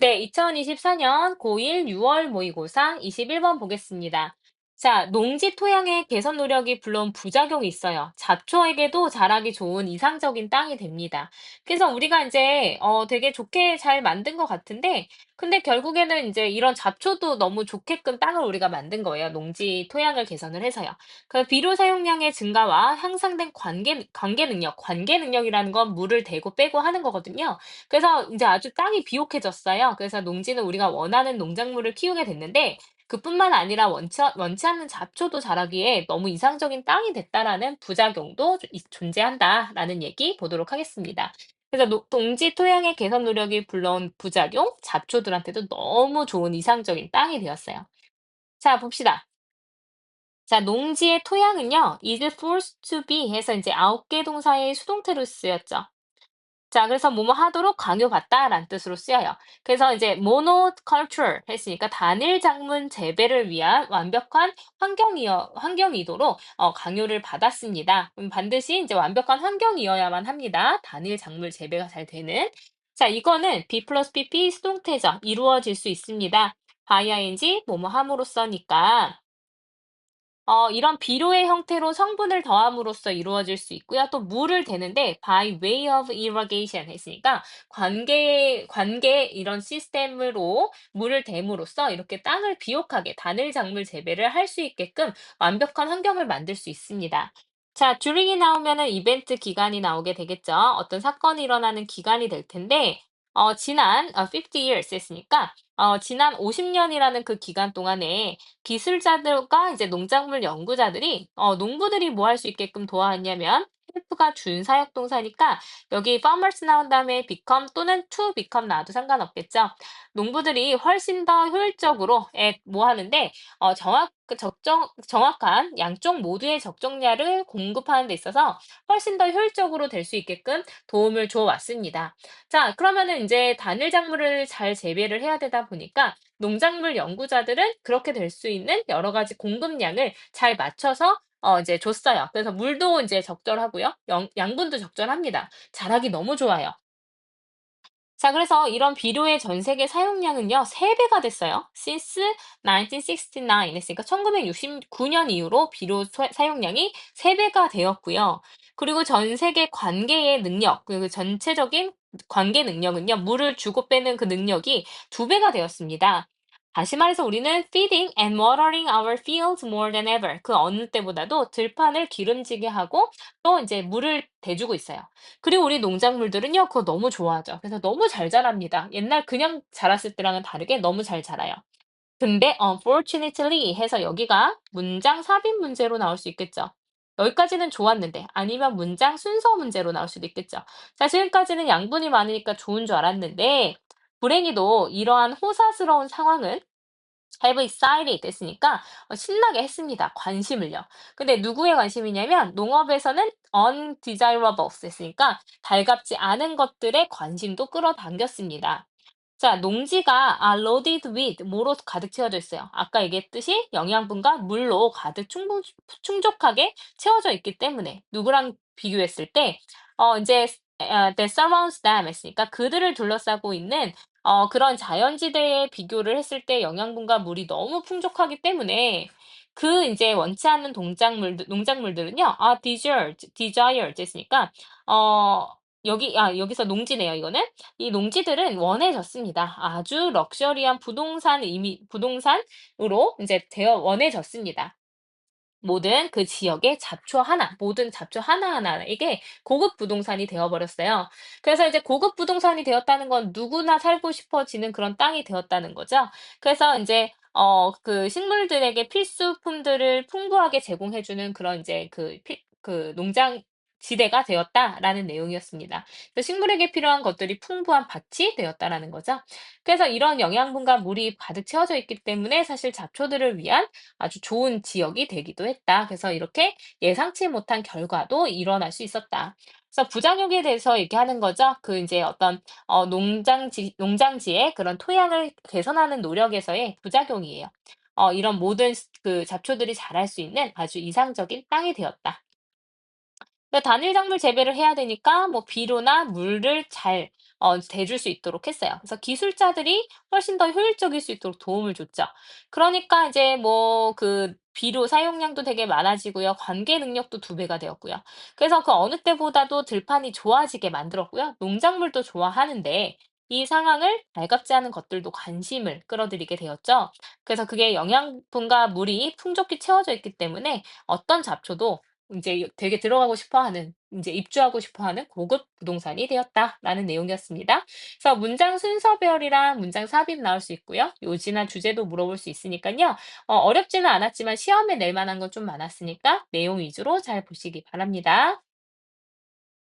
네, 2024년 고1 6월 모의고사 21번 보겠습니다. 자, 농지 토양의 개선 노력이 물론 부작용이 있어요. 잡초에게도 자라기 좋은 이상적인 땅이 됩니다. 그래서 우리가 이제 어, 되게 좋게 잘 만든 것 같은데, 근데 결국에는 이제 이런 잡초도 너무 좋게끔 땅을 우리가 만든 거예요. 농지 토양을 개선을 해서요. 그 비료 사용량의 증가와 향상된 관계, 관계 능력, 관계 능력이라는 건 물을 대고 빼고 하는 거거든요. 그래서 이제 아주 땅이 비옥해졌어요. 그래서 농지는 우리가 원하는 농작물을 키우게 됐는데 그뿐만 아니라 원치, 원치 않는 잡초도 자라기에 너무 이상적인 땅이 됐다라는 부작용도 이- 존재한다라는 얘기 보도록 하겠습니다. 그래서 노- 농지 토양의 개선 노력이 불러온 부작용, 잡초들한테도 너무 좋은 이상적인 땅이 되었어요. 자, 봅시다. 자, 농지의 토양은요, is forced to be 해서 이제 아홉 개 동사의 수동태로 쓰였죠. 자, 그래서 뭐뭐 하도록 강요받다라는 뜻으로 쓰여요. 그래서 이제 monoculture 했으니까 단일 작물 재배를 위한 완벽한 환경이어, 환경이도록 어, 강요를 받았습니다. 반드시 이제 완벽한 환경이어야만 합니다. 단일 작물 재배가 잘 되는. 자, 이거는 B 플러스 PP 수동태죠. 이루어질 수 있습니다. by ing 뭐뭐 함으로써니까 어, 이런 비료의 형태로 성분을 더함으로써 이루어질 수 있고요. 또 물을 대는데 by way of irrigation 했으니까 관계 관계 이런 시스템으로 물을 댐으로써 이렇게 땅을 비옥하게 단일 작물 재배를 할 수 있게끔 완벽한 환경을 만들 수 있습니다. 자, during이 나오면은 이벤트 기간이 나오게 되겠죠. 어떤 사건이 일어나는 기간이 될 텐데 어, 지난 어, 50 years 했으니까 어, 지난 50년이라는 그 기간 동안에 기술자들과 이제 농작물 연구자들이 어, 농부들이 뭐 할 수 있게끔 도와왔냐면 헬프가 준사역 동사니까 여기 farmers 나온 다음에 become 또는 to become 나와도 상관없겠죠. 농부들이 훨씬 더 효율적으로 에, 뭐 하는데 어, 정확 그 적정 정확한 양쪽 모두의 적정량을 공급하는 데 있어서 훨씬 더 효율적으로 될 수 있게끔 도움을 줘 왔습니다. 자, 그러면은 이제 단일 작물을 잘 재배를 해야 되다 보니까 농작물 연구자들은 그렇게 될 수 있는 여러 가지 공급량을 잘 맞춰서 어, 이제 줬어요. 그래서 물도 이제 적절하고요. 영, 양분도 적절합니다. 자라기 너무 좋아요. 자, 그래서 이런 비료의 전 세계 사용량은요, 3배가 됐어요. since 1969 했으니까 1969년 이후로 비료 소- 사용량이 3배가 되었고요. 그리고 전 세계 관계의 능력, 그 전체적인 관계 능력은요, 물을 주고 빼는 그 능력이 2배가 되었습니다. 다시 말해서 우리는 feeding and watering our fields more than ever. 그 어느 때보다도 들판을 기름지게 하고 또 이제 물을 대주고 있어요. 그리고 우리 농작물들은요, 그거 너무 좋아하죠. 그래서 너무 잘 자랍니다. 옛날 그냥 자랐을 때랑은 다르게 너무 잘 자라요. 근데 unfortunately 해서 여기가 문장 삽입 문제로 나올 수 있겠죠. 여기까지는 좋았는데 아니면 문장 순서 문제로 나올 수도 있겠죠. 자, 지금까지는 양분이 많으니까 좋은 줄 알았는데 불행히도 이러한 호사스러운 상황은 have excited 했으니까 어, 신나게 했습니다. 관심을요. 근데 누구의 관심이냐면 농업에서는 undesirables 했으니까 달갑지 않은 것들의 관심도 끌어당겼습니다. 자, 농지가 아, loaded with 뭐로 가득 채워져 있어요. 아까 얘기했듯이 영양분과 물로 가득 충분, 충족하게 채워져 있기 때문에 누구랑 비교했을 때 어, 이제 어, that surrounds them 했으니까 그들을 둘러싸고 있는 어, 그런 자연지대에 비교를 했을 때 영양분과 물이 너무 풍족하기 때문에 그 이제 원치 않는 동작물 농작물들은요, 아, desired, desired 했으니까, 어, 여기, 아, 여기서 농지네요, 이거는. 이 농지들은 원해졌습니다. 아주 럭셔리한 부동산 이미, 부동산으로 이제 되어 원해졌습니다. 모든 그 지역의 잡초 하나, 모든 잡초 하나하나에게 고급 부동산이 되어버렸어요. 그래서 이제 고급 부동산이 되었다는 건 누구나 살고 싶어지는 그런 땅이 되었다는 거죠. 그래서 이제 어, 그 식물들에게 필수품들을 풍부하게 제공해주는 그런 이제 그, 피, 그 농장 지대가 되었다라는 내용이었습니다. 식물에게 필요한 것들이 풍부한 밭이 되었다라는 거죠. 그래서 이런 영양분과 물이 가득 채워져 있기 때문에 사실 잡초들을 위한 아주 좋은 지역이 되기도 했다. 그래서 이렇게 예상치 못한 결과도 일어날 수 있었다. 그래서 부작용에 대해서 얘기하는 거죠. 그 이제 어떤 어, 농장지 농장지의 그런 토양을 개선하는 노력에서의 부작용이에요. 어, 이런 모든 그 잡초들이 자랄 수 있는 아주 이상적인 땅이 되었다. 그러니까 단일 작물 재배를 해야 되니까 뭐 비료나 물을 잘 어 대줄 수 있도록 했어요. 그래서 기술자들이 훨씬 더 효율적일 수 있도록 도움을 줬죠. 그러니까 이제 뭐 그 비료 사용량도 되게 많아지고요. 관계 능력도 2 배가 되었고요. 그래서 그 어느 때보다도 들판이 좋아지게 만들었고요. 농작물도 좋아하는데 이 상황을 달갑지 않은 것들도 관심을 끌어들이게 되었죠. 그래서 그게 영양분과 물이 풍족히 채워져 있기 때문에 어떤 잡초도 인제 되게 들어가고 싶어 하는 인제 입주하고 싶어 하는 고급 부동산이 되었다라는 내용이었습니다. 그래서 문장 순서별이랑 문장 삽입 나올 수 있고요. 요지나 주제도 물어볼 수 있으니깐요. 어 어렵지는 않았지만 시험에 낼 만한 건 좀 많았으니까 내용 위주로 잘 보시기 바랍니다.